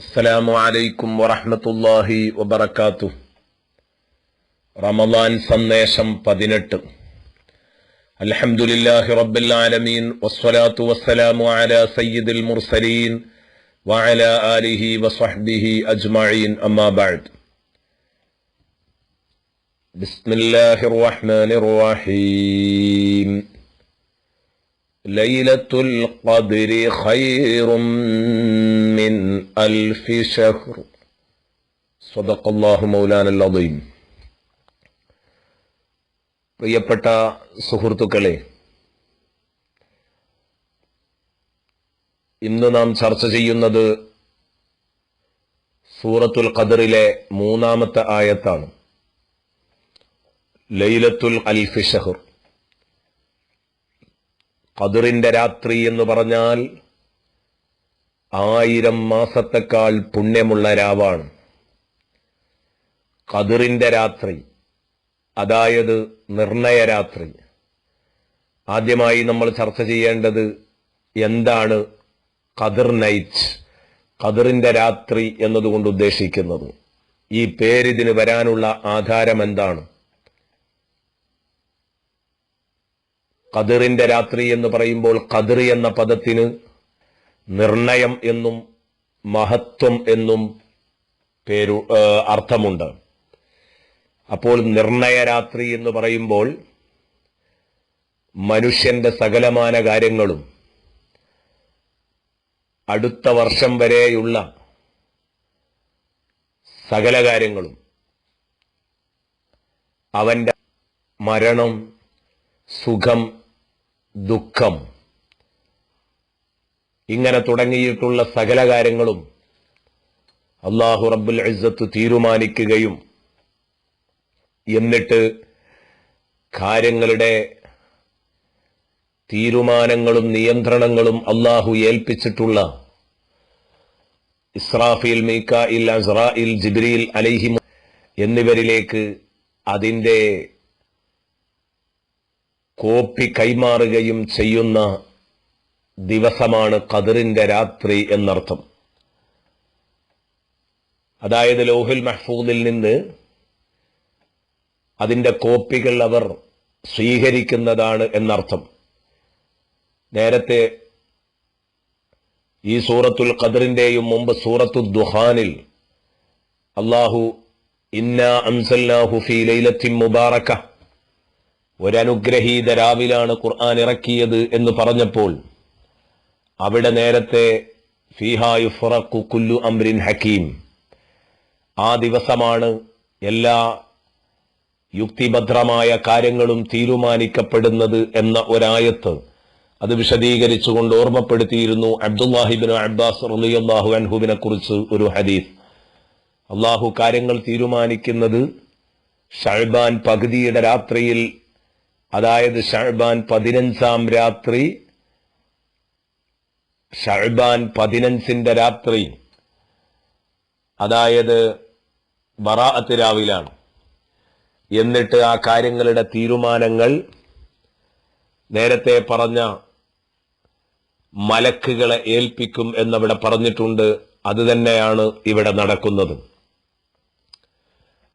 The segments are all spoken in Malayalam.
അസ്സലാമു അലൈക്കും വറഹ്മത്തുള്ളാഹി വബറകാത്തു റമദാൻ സന്ദേശം പതിനെട്ട് അൽഹംദുലില്ലാഹി റബ്ബിൽ ആലമീൻ വസ്സലാത്തു വസ്സലാമു അലാ സയ്യിദിൽ മുർസലീൻ വഅലാ ആലിഹി വസ്വഹ്ബിഹി അജ്മഈൻ അമ്മാ ബഅദ് ബിസ്മില്ലാഹിർ റഹ്മാനിർ റഹീം ലൈലത്തുൽ ഖദ്രി ഖൈറും മിൻ അൽഫി ഷഹ്ർ സ്വദഖല്ലാഹു മൗലാനൽ അദീം. പ്രിയപ്പെട്ട സുഹൃത്തുക്കളെ ഇന്ന് നാം ചർച്ച ചെയ്യുന്നത് സൂറത്തുൽ ഖദറിലെ മൂന്നാമത്തെ ആയത്താണ്. ലൈലത്തുൽ അൽഫി ഷഹർ ഖദറിന്റെ രാത്രി എന്ന് പറഞ്ഞാൽ ആയിരം മാസത്തെക്കാൾ പുണ്യമുള്ള രാവാണ്. കതിറിന്റെ രാത്രി അതായത് നിർണയ രാത്രി. ആദ്യമായി നമ്മൾ ചർച്ച ചെയ്യേണ്ടത് എന്താണ് കതിർ നൈറ്റ് കതിറിന്റെ രാത്രി എന്നതുകൊണ്ട് ഉദ്ദേശിക്കുന്നത്. ഈ പേരിതിന് വരാനുള്ള ആധാരം എന്താണ്? ഖദറിന്റെ രാത്രി എന്ന് പറയുമ്പോൾ ഖദർ എന്ന പദത്തിന് നിർണയം എന്നും മഹത്വം എന്നും പേരു അർത്ഥമുണ്ട്. അപ്പോൾ നിർണയ രാത്രി എന്ന് പറയുമ്പോൾ മനുഷ്യന്റെ സകലമാന കാര്യങ്ങളും അടുത്ത വർഷം വരെയുള്ള സകല കാര്യങ്ങളും അവന്റെ മരണം സുഖം ദുഃഖം. ഇങ്ങനെ തുടങ്ങിയിട്ടുള്ള സകല കാര്യങ്ങളും അള്ളാഹു റബ്ബുൽ ഇസ്സത്ത് തീരുമാനിക്കുകയും എന്നിട്ട് കാര്യങ്ങളുടെ തീരുമാനങ്ങളും നിയന്ത്രണങ്ങളും അള്ളാഹു ഏൽപ്പിച്ചിട്ടുള്ള ഇസ്രാഫിൽ മീക്ക ഇൽ അസ്രായിൽ ജിബ്രീൽ അലൈഹിം എന്നിവരിലേക്ക് അതിന്റെ കോപ്പി കൈമാറുകയും ചെയ്യുന്ന ദിവസമാണ് കതിറിന്റെ രാത്രി എന്നർത്ഥം. അതായത് ലോഹുൽ മഹ്ഫൂദിൽ നിന്ന് അതിന്റെ കോപ്പികൾ അവർ സ്വീകരിക്കുന്നതാണ് എന്നർത്ഥം. നേരത്തെ ഈ സൂറത്തുൽ ഖദറിന്റെയും മുമ്പ് സൂറത്തു ദുഹാനിൽ അള്ളാഹു ഇന്ന അൻസല്ലാഹു ഫി ലൈലത്തിൻ മുബാറക്ക ഒരനുഗ്രഹീത രാവിലാണ് ഖുർആൻ ഇറക്കിയത് എന്ന് പറഞ്ഞപ്പോൾ അവിടെ നേരത്തെ ഫിഹായു ഫുറക്കു കുല്ലു അംരിൻ ഹക്കീം. ആ ദിവസമാണ് എല്ലാ യുക്തിഭദ്രമായ കാര്യങ്ങളും തീരുമാനിക്കപ്പെടുന്നത് എന്ന ഒരായത്ത്. അത് വിശദീകരിച്ചുകൊണ്ട് ഓർമ്മപ്പെടുത്തിയിരുന്നു അബ്ദുല്ലാഹിബിൻ അബ്ബാസ് റളിയല്ലാഹു അൻഹുബിനെ കുറിച്ച് ഒരു ഹദീസ്. അള്ളാഹു കാര്യങ്ങൾ തീരുമാനിക്കുന്നത് ഷഹബാൻ പകുതിയുടെ രാത്രിയിൽ അതായത് ഷഹബാൻ പതിനഞ്ചാം രാത്രി ഷഹബാൻ പതിനഞ്ചിന്റെ രാത്രി അതായത് ബറാഅത്ത് രാവിലാണ്. എന്നിട്ട് ആ കാര്യങ്ങളുടെ തീരുമാനങ്ങൾ നേരത്തെ പറഞ്ഞ മലക്കുകളെ ഏൽപ്പിക്കും എന്നവിടെ പറഞ്ഞിട്ടുണ്ട്. അത് തന്നെയാണ് ഇവിടെ നടക്കുന്നത്.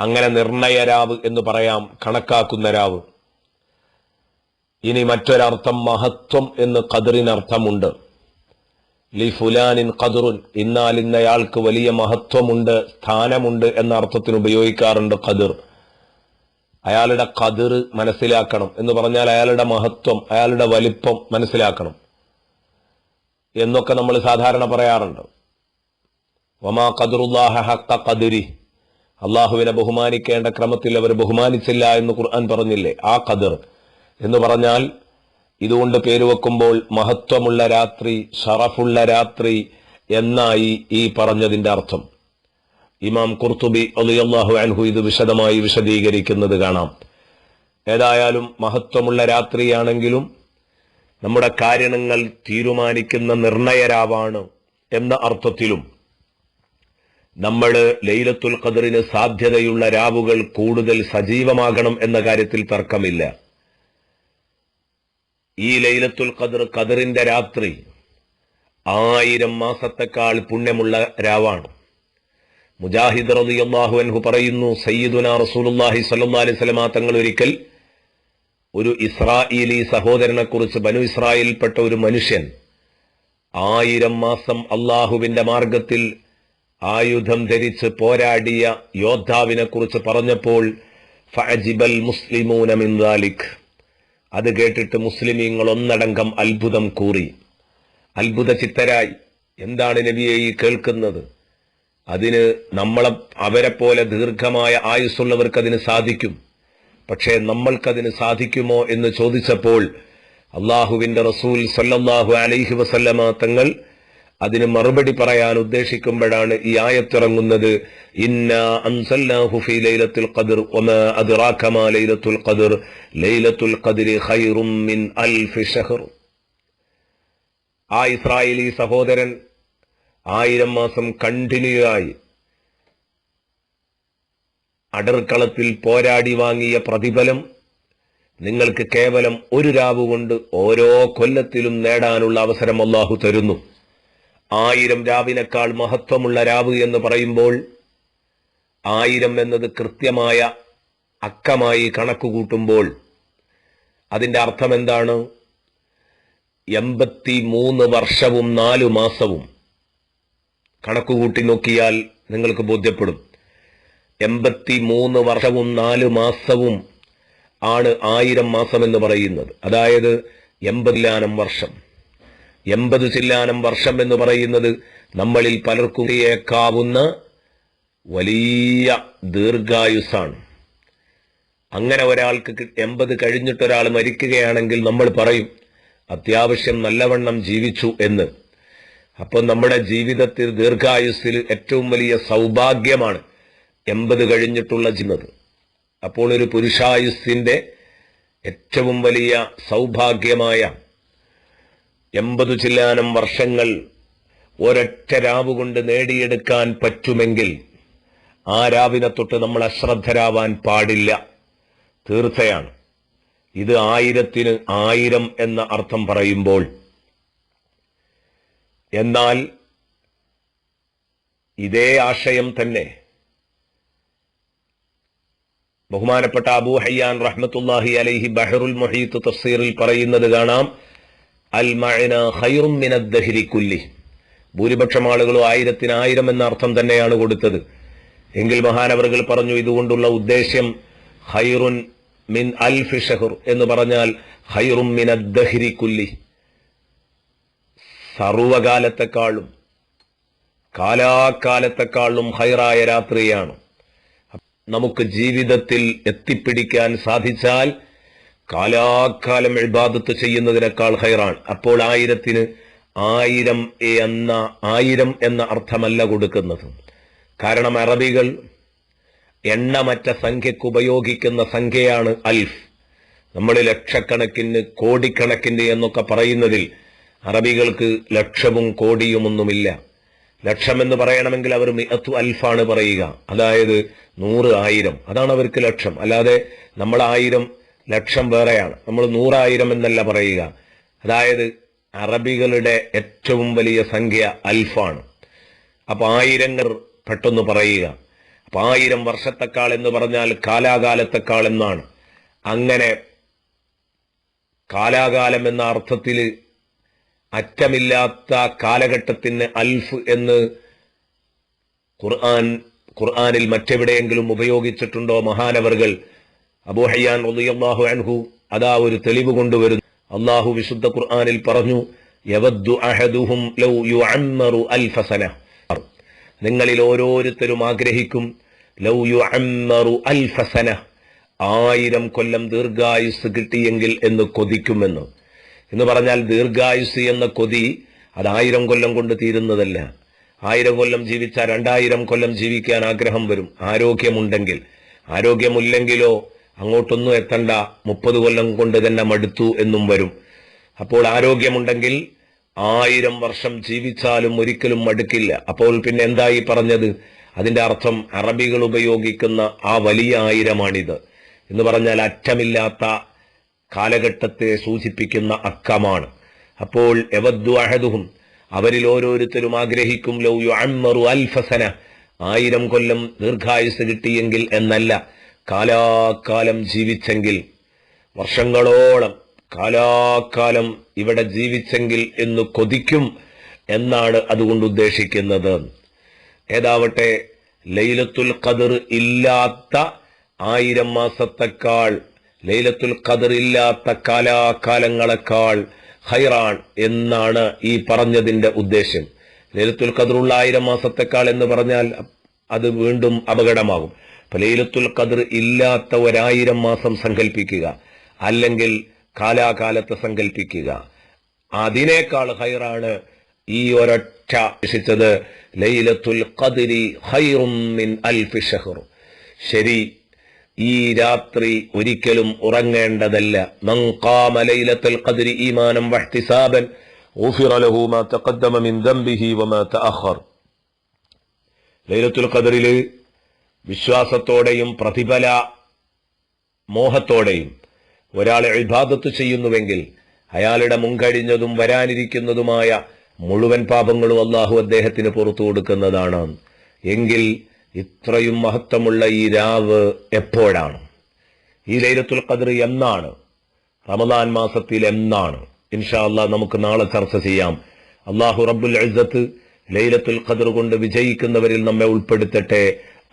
അങ്ങനെ നിർണയരാവ് എന്ന് പറയാം കണക്കാക്കുന്ന രാവ്. ഇനി മറ്റൊരർത്ഥം മഹത്വം എന്ന് കതിറിനർത്ഥമുണ്ട് ലി ഫുലാനിൻ കതിറുൻ ഇന്നാൽ ഇന്നയാൾക്ക് വലിയ മഹത്വമുണ്ട് സ്ഥാനമുണ്ട് എന്ന അർത്ഥത്തിന് ഉപയോഗിക്കാറുണ്ട് കതിർ അയാളുടെ കതിർ മനസ്സിലാക്കണം എന്ന് പറഞ്ഞാൽ അയാളുടെ മഹത്വം അയാളുടെ വലിപ്പം മനസ്സിലാക്കണം എന്നൊക്കെ നമ്മൾ സാധാരണ പറയാറുണ്ട്. വമാ ഖദറുല്ലാഹ ഹക്ക കതിരി അള്ളാഹുവിനെ ബഹുമാനിക്കേണ്ട ക്രമത്തിൽ അവർ ബഹുമാനിച്ചില്ല എന്ന് ഖുർആൻ പറഞ്ഞില്ലേ? ആ ഖദർ. എന്ന് പറഞ്ഞാൽ ഇതുകൊണ്ട് പേര് വെക്കുമ്പോൾ മഹത്വമുള്ള രാത്രി ഷറഫുള്ള രാത്രി എന്നായി ഈ പറഞ്ഞതിന്റെ അർത്ഥം. ഇമാം കുർത്തുബി അലിയല്ലാഹു അൻഹു ഇത് വിശദമായി വിശദീകരിക്കുന്നത് കാണാം. ഏതായാലും മഹത്വമുള്ള രാത്രിയാണെങ്കിലും നമ്മുടെ കാര്യങ്ങൾ തീരുമാനിക്കുന്ന നിർണയരാവാണ് എന്ന അർത്ഥത്തിലും നമ്മൾ ലൈലത്തുൽ ഖദറിന് സാധ്യതയുള്ള രാവുകൾ കൂടുതൽ സജീവമാകണം എന്ന കാര്യത്തിൽ തർക്കമില്ല. ഈ ലൈലത്തുൽ ഖദർ ഖദറിന്റെ രാത്രി ആയിരം മാസത്തെക്കാൾ പുണ്യമുള്ള രാവാണ്. മുജാഹിദ് റളിയല്ലാഹു അൻഹു പറയുന്നു സയ്യിദുന റസൂലുള്ളാഹി സ്വല്ലല്ലാഹി അലൈഹി തങ്ങൾ ഒരിക്കൽ ഒരു ഇസ്രായേലി സഹോദരനെ കുറിച്ച് ബനു ഇസ്രായേലിൽപ്പെട്ട ഒരു മനുഷ്യൻ ആയിരം മാസം അള്ളാഹുവിന്റെ മാർഗത്തിൽ ആയുധം ധരിച്ച് പോരാടിയ യോദ്ധാവിനെ കുറിച്ച് പറഞ്ഞപ്പോൾ ഫഅജിബൽ മുസ്ലിമൂന മിൻ അത് കേട്ടിട്ട് മുസ്ലിമീങ്ങൾ ഒന്നടങ്കം അത്ഭുതം കൂറി. അത്ഭുത ചിത്തരായി. എന്താണ് നബിയെ ഈ കേൾക്കുന്നത്? അതിന് നമ്മളെ അവരെ പോലെ ദീർഘമായ ആയുസ്സുള്ളവർക്ക് അതിന് സാധിക്കും. പക്ഷേ നമ്മൾക്കതിന് സാധിക്കുമോ എന്ന് ചോദിച്ചപ്പോൾ അള്ളാഹുവിന്റെ റസൂൽ സല്ലാഹു അലൈഹി വസല്ലമ തങ്ങൾ അതിന് മറുപടി പറയാൻ ഉദ്ദേശിക്കുമ്പോഴാണ് ഈ ആയത്തിറങ്ങുന്നത്. ആ ഇസ്രായേലി സഹോദരൻ ആയിരം മാസം കണ്ടിന്യൂ ആയി അടർക്കളത്തിൽ പോരാടി വാങ്ങിയ പ്രതിഫലം നിങ്ങൾക്ക് കേവലം ഒരു രാവ് കൊണ്ട് ഓരോ കൊല്ലത്തിലും നേടാനുള്ള അവസരം അള്ളാഹു തരുന്നു. ആയിരം രാവിനേക്കാൾ മഹത്വമുള്ള രാവ് എന്ന് പറയുമ്പോൾ ആയിരം എന്നത് കൃത്യമായ അക്കമായി കണക്കുകൂട്ടുമ്പോൾ അതിന്റെ അർത്ഥം എന്താണ്? എൺപത്തി മൂന്ന് വർഷവും നാലു മാസവും. കണക്കുകൂട്ടി നോക്കിയാൽ നിങ്ങൾക്ക് ബോധ്യപ്പെടും. എൺപത്തി മൂന്ന് വർഷവും നാല് മാസവും ആണ് ആയിരം മാസം എന്ന് പറയുന്നത്. അതായത് എൺപതിലാനം വർഷം. എൺപത് ചില്ലാനം വർഷം എന്ന് പറയുന്നത് നമ്മളിൽ പലർക്കും ഏക്കാവുന്ന വലിയ ദീർഘായുസാണ് അങ്ങനെ ഒരാൾക്ക് എൺപത് കഴിഞ്ഞിട്ടൊരാൾ മരിക്കുകയാണെങ്കിൽ നമ്മൾ പറയും അത്യാവശ്യം നല്ലവണ്ണം ജീവിച്ചു എന്ന്. അപ്പോൾ നമ്മുടെ ജീവിതത്തിൽ ദീർഘായുസ്സിൽ ഏറ്റവും വലിയ സൗഭാഗ്യമാണ് എൺപത് കഴിഞ്ഞിട്ടുള്ള ജീവിതം. അപ്പോൾ ഒരു പുരുഷായുസ്സിന്റെ ഏറ്റവും വലിയ സൗഭാഗ്യമായ എൺപത് ചില്ലാനം വർഷങ്ങൾ ഒരൊറ്റ രാവ് കൊണ്ട് നേടിയെടുക്കാൻ പറ്റുമെങ്കിൽ ആ രാവിനെ തൊട്ട് നമ്മൾ അശ്രദ്ധരാവാൻ പാടില്ല. തീർച്ചയാണ്. ഇത് ആയിരത്തിന് ആയിരം എന്ന അർത്ഥം പറയുമ്പോൾ എന്നാൽ ഇതേ ആശയം തന്നെ ബഹുമാനപ്പെട്ട അബൂ ഹയ്യാൻ റഹ്മത്തുല്ലാഹി അലൈഹി ബഹറുൽ മൊഹീത്ത് തഫ്സീറിൽ പറയുന്നത് കാണാം. അൽ മഅന ഖൈറും മിനദ് ദഹരി കുല്ലി. ഭൂരിപക്ഷം ആളുകളും ആയിരത്തിന് ആയിരം എന്ന അർത്ഥം തന്നെയാണ് കൊടുത്തത്. എങ്കിൽ മഹാനവറുകൾ പറഞ്ഞു ഇതുകൊണ്ടുള്ള ഉദ്ദേശ്യം ഹൈറുൻ മിൻ അൽ ഫിഷഹുർ എന്ന് പറഞ്ഞാൽ ഹൈറും മിനദ് ദഹരി കുല്ലി. സർവകാലത്തെക്കാളും കാലാകാലത്തെക്കാളും ഹൈറായ രാത്രിയാണ്. നമുക്ക് ജീവിതത്തിൽ എത്തിപ്പിടിക്കാൻ സാധിച്ചാൽ കാലാകാലം ഇബാദത്ത് ചെയ്യുന്നതിനേക്കാൾ ഹൈറാണ്. അപ്പോൾ ആയിരത്തിന് ആയിരം എന്ന ആയിരം എന്ന അർത്ഥമല്ല കൊടുക്കുന്നത്. കാരണം അറബികൾ എണ്ണമറ്റ സംഖ്യക്ക് ഉപയോഗിക്കുന്ന സംഖ്യയാണ് അൽഫ്. നമ്മൾ ലക്ഷക്കണക്കിന് കോടിക്കണക്കിന് എന്നൊക്കെ പറയുന്നതിൽ അറബികൾക്ക് ലക്ഷവും കോടിയുമൊന്നുമില്ല. ലക്ഷമെന്ന് പറയണമെങ്കിൽ അവർ മിഅത്തു അൽഫാണ് പറയുക. അതായത് നൂറ് ആയിരം. അതാണ് അവർക്ക് ലക്ഷം. അല്ലാതെ നമ്മൾ ആയിരം ലക്ഷം വേറെയാണ്. നമ്മൾ നൂറായിരം എന്നല്ല പറയുക. അതായത് അറബികളുടെ ഏറ്റവും വലിയ സംഖ്യ അൽഫാണ്. അപ്പോൾ ആയിരങ്ങൾ പെട്ടെന്ന് പറയുക. അപ്പൊ ആയിരം വർഷത്തെക്കാൾ എന്ന് പറഞ്ഞാൽ കാലാകാലത്തെക്കാൾ എന്നാണ്. അങ്ങനെ കാലാകാലം എന്ന അർത്ഥത്തിൽ അറ്റമില്ലാത്ത കാലഘട്ടത്തിന് അൽഫ് എന്ന് ഖുർആൻ ഖുർആാനിൽ മറ്റെവിടെയെങ്കിലും ഉപയോഗിച്ചിട്ടുണ്ടോ മഹാനവറുകൾ? അബൂഹയ്യാൻ റളിയല്ലാഹു അൻഹു അതാ ഒരു തെളിവ് കൊണ്ടുവരുന്നു. അള്ളാഹു വിശുദ്ധ ഖുർആനിൽ പറഞ്ഞു യവദ്ദു അഹദുഹും ലൗ യുഅമ്മറു അൽഫ സന. നിങ്ങളിൽ ഓരോരുത്തരും ആഗ്രഹിക്കും ലൗ യുഅമ്മറു അൽഫ സന. ആയിരം കൊല്ലം ദീർഘായുസ് കിട്ടിയെങ്കിൽ എന്ന് കൊതിക്കുമെന്ന്. എന്ന് പറഞ്ഞാൽ ദീർഘായുസ് എന്ന കൊതി അത് ആയിരം കൊല്ലം കൊണ്ട് തീരുന്നതല്ല. ആയിരം കൊല്ലം ജീവിച്ചാൽ രണ്ടായിരം കൊല്ലം ജീവിക്കാൻ ആഗ്രഹം വരും. ആരോഗ്യമുണ്ടെങ്കിൽ. ആരോഗ്യമില്ലെങ്കിലോ അങ്ങോട്ടൊന്നും എത്തണ്ട. മുപ്പത് കൊല്ലം കൊണ്ട് തന്നെ മടുത്തു എന്നും വരും. അപ്പോൾ ആരോഗ്യമുണ്ടെങ്കിൽ ആയിരം വർഷം ജീവിച്ചാലും ഒരിക്കലും മടുക്കില്ല. അപ്പോൾ പിന്നെ എന്തായി പറഞ്ഞത്? അതിന്റെ അർത്ഥം അറബികൾ ഉപയോഗിക്കുന്ന ആ വലിയ ആയിരമാണിത്. എന്ന് പറഞ്ഞാൽ അറ്റമില്ലാത്ത കാലഘട്ടത്തെ സൂചിപ്പിക്കുന്ന അക്കമാണ്. അപ്പോൾ എവദ്ദു അഹദുഹും അവരിൽ ഓരോരുത്തരും ആഗ്രഹിക്കും ലൗ യുഅമ്മറു അൽഫസന ആയിരം കൊല്ലം ദീർഘായുസ് കിട്ടിയെങ്കിൽ എന്നല്ല. കാലാകാലം ജീവിച്ചെങ്കിൽ വർഷങ്ങളോളം കാലാകാലം ഇവിടെ ജീവിച്ചെങ്കിൽ എന്ന് കൊതിക്കും എന്നാണ് അതുകൊണ്ട് ഉദ്ദേശിക്കുന്നത്. ഏതാവട്ടെ ലൈലത്തുൽ ഖദർ ഇല്ലാത്ത ആയിരം മാസത്തെക്കാൾ ലൈലത്തുൽ ഖദർ ഇല്ലാത്ത കാലാകാലങ്ങളെക്കാൾ ഹൈറാൻ എന്നാണ് ഈ പറഞ്ഞതിന്റെ ഉദ്ദേശ്യം. ലൈലത്തുൽ ഖദറുള്ള ആയിരം മാസത്തെക്കാൾ എന്ന് പറഞ്ഞാൽ അത് വീണ്ടും അപകടമാകും. ലൈലത്തുൽ ഖദർ ഇല്ലാത്ത ഒരായിരം മാസം സങ്കല്പിക്കുക അല്ലെങ്കിൽ കാലാകാലത്ത് സങ്കല്പിക്കുക അതിനേക്കാൾ ഹൈറാണ് ഈ ഒരൊറ്റ രക്ഷിച്ചത് ലൈലത്തുൽ ഖദരി ഹൈറും മിൻ അൽഫി ഷഹർ ശരി ഈ രാത്രി ഒരിക്കലും ഉറങ്ങേണ്ടതല്ല മൻ ഖാമ ലൈലത്തുൽ ഖദരി ഈമാനം വഹ്തിസാബൻ غفر له ما تقدم من ذنبه وما تأخر ലൈലത്തുൽ ഖദറിൽ വിശ്വാസത്തോടെയും പ്രതിഫല മോഹത്തോടെയും ഒരാൾ ഇബാദത്ത് ചെയ്യുന്നുവെങ്കിൽ അയാളുടെ മുൻകഴിഞ്ഞതും വരാനിരിക്കുന്നതുമായ മുഴുവൻ പാപങ്ങളും അള്ളാഹു അദ്ദേഹത്തിന് പുറത്തു കൊടുക്കുന്നതാണ്. എങ്കിൽ ഇത്രയും മഹത്വമുള്ള ഈ രാവ് എപ്പോഴാണ്? ഈ ലൈലത്തുൽ ഖദർ എന്നാണ്? റമദാൻ മാസത്തിൽ എന്നാണ്? ഇൻഷാ അള്ളാഹ് നമുക്ക് നാളെ ചർച്ച ചെയ്യാം. അള്ളാഹു റബ്ബുൽ ഇസ്സത്ത് ലൈലത്തുൽ ഖദർ കൊണ്ട് വിജയിക്കുന്നവരിൽ നമ്മെ ഉൾപ്പെടുത്തട്ടെ.